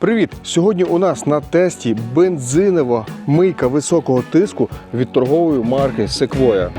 Привіт! Сьогодні у нас на тесті бензинова мийка високого тиску від торгової марки Sequoia.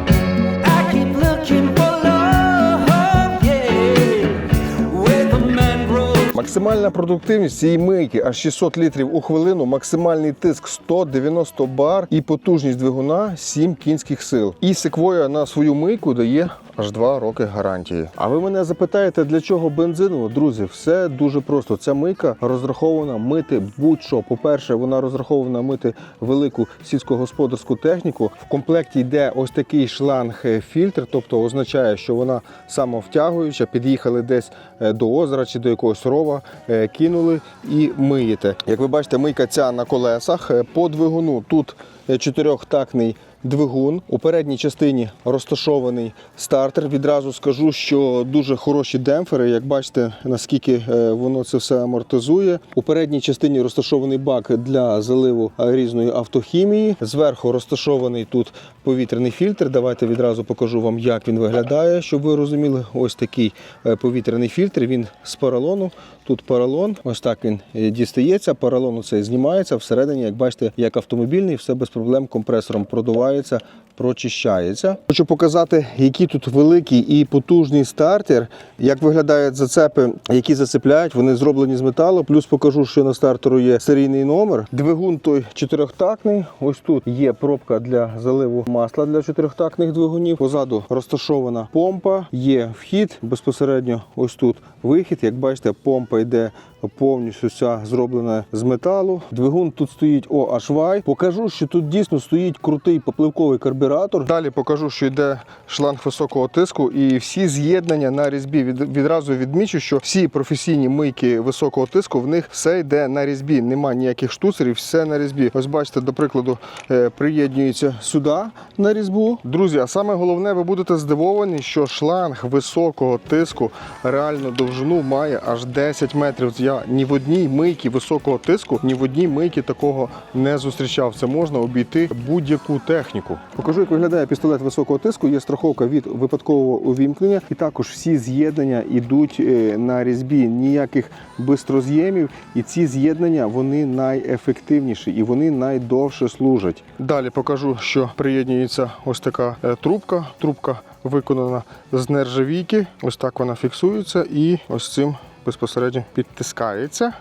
Максимальна продуктивність цієї мийки аж 600 літрів у хвилину, максимальний тиск 190 бар і потужність двигуна 7 кінських сил. І Sequoia на свою мийку дає аж 2 роки гарантії. А ви мене запитаєте, для чого бензиново? Друзі, все дуже просто. Ця мийка розрахована мити будь-що. По-перше, вона розрахована мити велику сільськогосподарську техніку. В комплекті йде ось такий шланг-фільтр, тобто означає, що вона самовтягуюча. Під'їхали десь е, до озера чи до якогось рова, е, кинули і миєте. Як ви бачите, мийка ця на колесах. Е, По двигуну тут чотирьохтактний двигун. У передній частині розташований стартер. Відразу скажу, що дуже хороші демпфери. Як бачите, наскільки е, воно це все амортизує. У передній частині розташований бак для заливу е, різної автохімії. Зверху розташований тут повітряний фільтр. Давайте відразу покажу вам, як він виглядає, щоб ви розуміли. Ось такий е, повітряний фільтр. Він з поролону. Тут поролон, ось так він дістається. Поролон цей знімається всередині, як бачите, як автомобільний, все без проблем компресором продувається, прочищається. Хочу показати, який тут великий і потужний стартер. Як виглядають зацепи, які зацепляють, вони зроблені з металу. Плюс покажу, що на стартеру є серійний номер. Двигун той чотирьохтактний. Ось тут є пробка для заливу масла для чотирьохтактних двигунів. Позаду розташована помпа, є вхід безпосередньо. Ось тут вихід. Як бачите, помпа йде повністю вся зроблена з металу. Двигун тут стоїть OHY. Покажу, що тут дійсно стоїть крутий попливковий карбюратор. Далі покажу, що йде шланг високого тиску і всі з'єднання на різьбі. Від, відразу відмічу, що всі професійні мийки високого тиску в них все йде на різьбі. Нема ніяких штуцерів, все на різьбі. Ось бачите, до прикладу, е, приєднується сюди на різьбу. Друзі, а саме головне, ви будете здивовані, що шланг високого тиску реально довжину має аж 10 метрів. Я ні в одній мийці високого тиску, ні в одній мийці такого не зустрічав. Це можна обійти будь-яку техніку. Покажу, як виглядає пістолет високого тиску. Є страховка від випадкового увімкнення, і також всі з'єднання йдуть е, на різьбі. Ніяких бистроз'ємів. І ці з'єднання вони найефективніші і вони найдовше служать. Далі покажу, що приєднується ось така е, трубка. Трубка виконана з нержавійки. Ось так вона фіксується і ось цим безпосередньо підтискається.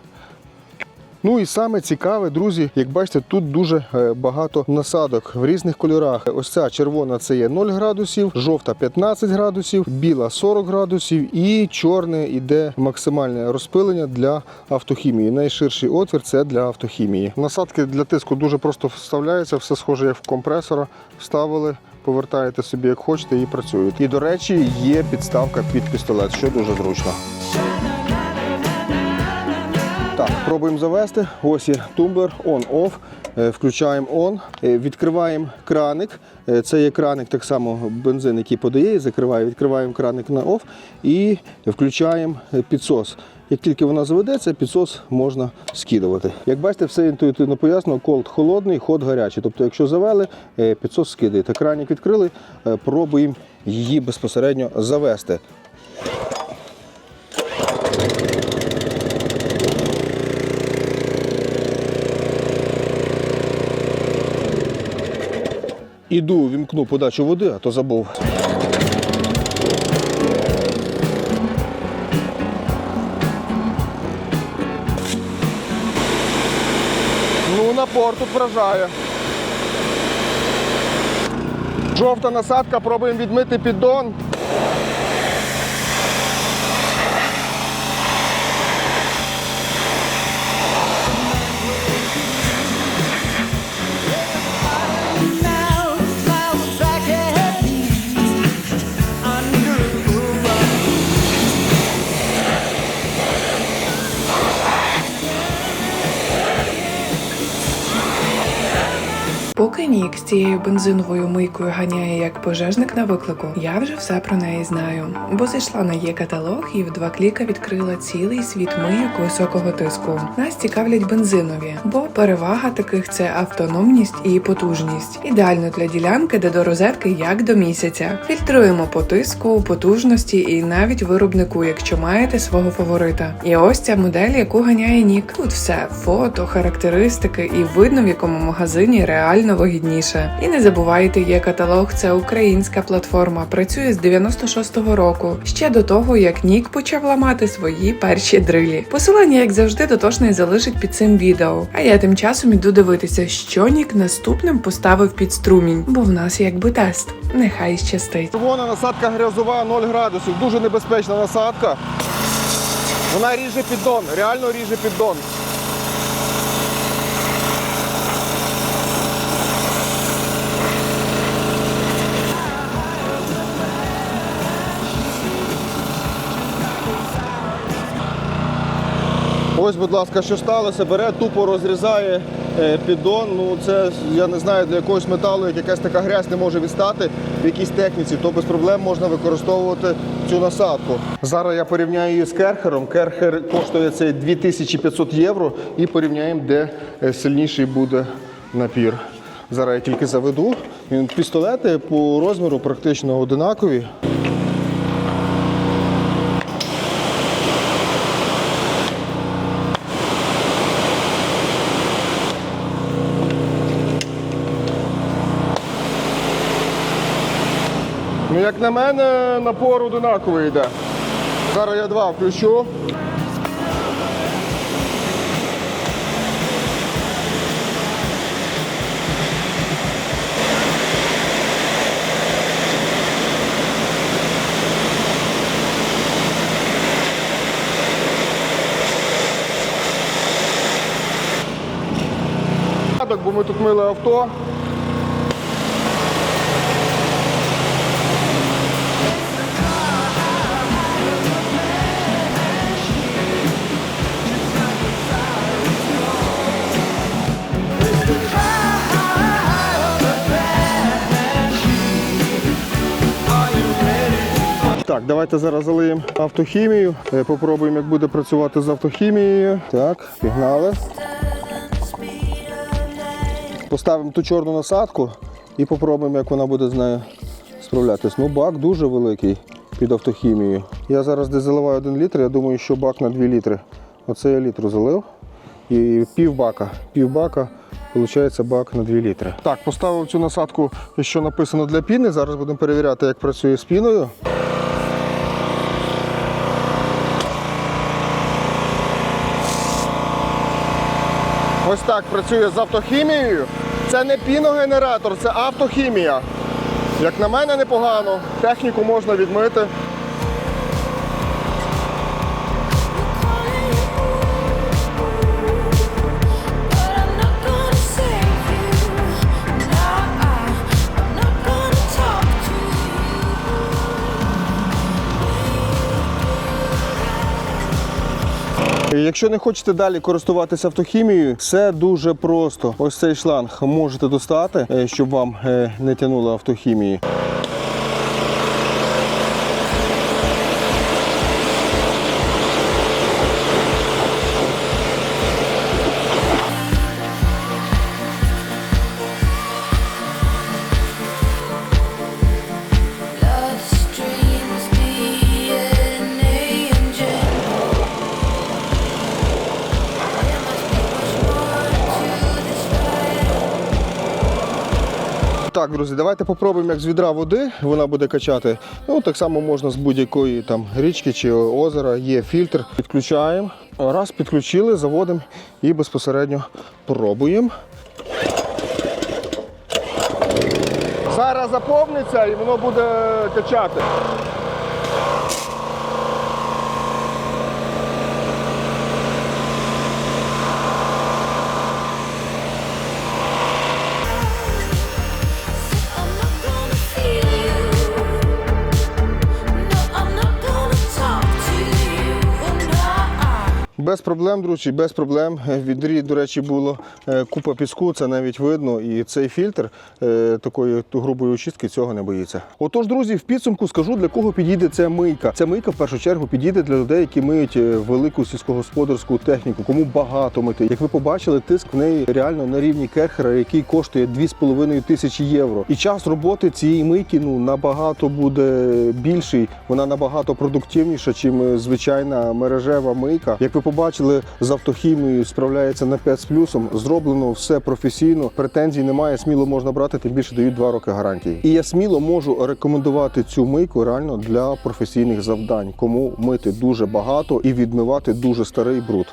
Ну і саме цікаве, друзі, як бачите, тут дуже е, багато насадок в різних кольорах. Ось ця червона це є 0 градусів, жовта 15 градусів, біла 40 градусів і чорне іде максимальне розпилення для автохімії. Найширший отвір це для автохімії. Насадки для тиску дуже просто вставляються, все схоже як в компресора. Вставили. Повертаєте собі як хочете і працюють. І до речі, є підставка під пістолет, що дуже зручно. Так, пробуємо завести. Ось є тумблер on-off. Е, Включаємо on, Е, відкриваємо краник. Е, Це є краник, так само бензин, який подає, закриває. Відкриваємо краник на off і включаємо підсос. Як тільки вона заведеться, підсос можна скидувати. Як бачите, все інтуїтивно пояснено, колд холодний, ход гарячий. Тобто, якщо завели, підсос скидаєте. Краник відкрили, пробуємо її безпосередньо завести. Іду, вімкну подачу води, а то забув. Ну, напор тут вражає. Жовта насадка, пробуємо відмити піддон. Нік з цією бензиновою мийкою ганяє як пожежник на виклику. Я вже все про неї знаю, бо зайшла на є каталог і в два кліка відкрила цілий світ мийок високого тиску. Нас цікавлять бензинові, бо перевага таких це автономність і потужність. Ідеально для ділянки, де до розетки як до місяця. Фільтруємо по тиску, потужності і навіть виробнику, якщо маєте свого фаворита. І ось ця модель, яку ганяє Нік. Тут все фото, характеристики і видно, в якому магазині реально вигідніше. І не забувайте, є каталог, це українська платформа. Працює з 96-го року, ще до того, як Нік почав ламати свої перші дрилі. Посилання, як завжди, дотошний залишить під цим відео. А я тим часом іду дивитися, що Нік наступним поставив під струмінь, бо в нас якби тест. Нехай щастить. Червона насадка грязова 0 градусів. Дуже небезпечна насадка. Вона ріже піддон, реально ріже піддон. Ось, будь ласка, що сталося, бере, тупо розрізає е, піддон. Ну це я не знаю для якогось металу, як якась така грязь не може відстати в якійсь техніці, то без проблем можна використовувати цю насадку. Зараз я порівняю її з керхером. Керхер коштує це 2500 євро і порівняємо, де е, сильніший буде напір. Зараз я тільки заведу. Пістолети по розміру практично одинакові. Ну, як на мене, напор одинаковий йде. Зараз я два включу. Бо ми тут мили авто. Так, давайте зараз залиємо автохімію. Е, Попробуємо, як буде працювати з автохімією. Так, пігнали. Поставимо ту чорну насадку і попробуємо, як вона буде з нею справлятись. Ну, бак дуже великий під автохімією. Я зараз де заливаю один літр, я думаю, що бак на 2 літри. Оце я літру залив. І пів бака. Пів бака, виходить бак на 2 літри. Так, поставив цю насадку, що написано для піни. Зараз будемо перевіряти, як працює з піною. Ось так працює з автохімією. Це не піногенератор, це автохімія. Як на мене, непогано. Техніку можна відмити. Якщо не хочете далі користуватися автохімією, все дуже просто. Ось цей шланг можете достати, е, щоб вам е, не тянуло автохімії. Так, друзі, давайте попробуємо, як з відра води вона буде качати. Ну, так само можна з будь-якої там річки чи озера. Є фільтр. Підключаємо. Раз підключили, заводимо і безпосередньо пробуємо. Зараз заповниться і воно буде качати. Без проблем, друзі, без проблем. В відрі, до речі, було е, купа піску, це навіть видно. І цей фільтр е, такої грубої очистки цього не боїться. Отож, друзі, в підсумку скажу, для кого підійде ця мийка. Ця мийка в першу чергу підійде для людей, які миють е, велику сільськогосподарську техніку, кому багато мити. Як ви побачили, тиск в неї реально на рівні керхера, який коштує 2,5 тисячі євро. І час роботи цієї мийки ну набагато буде більший. Вона набагато продуктивніша, чим звичайна мережева мийка. Як ви побачили, з автохімією справляється на 5 з плюсом. Зроблено все професійно. Претензій немає. Сміло можна брати, тим більше дають 2 роки гарантії. І я сміло можу рекомендувати цю мийку реально для професійних завдань, кому мити дуже багато і відмивати дуже старий бруд.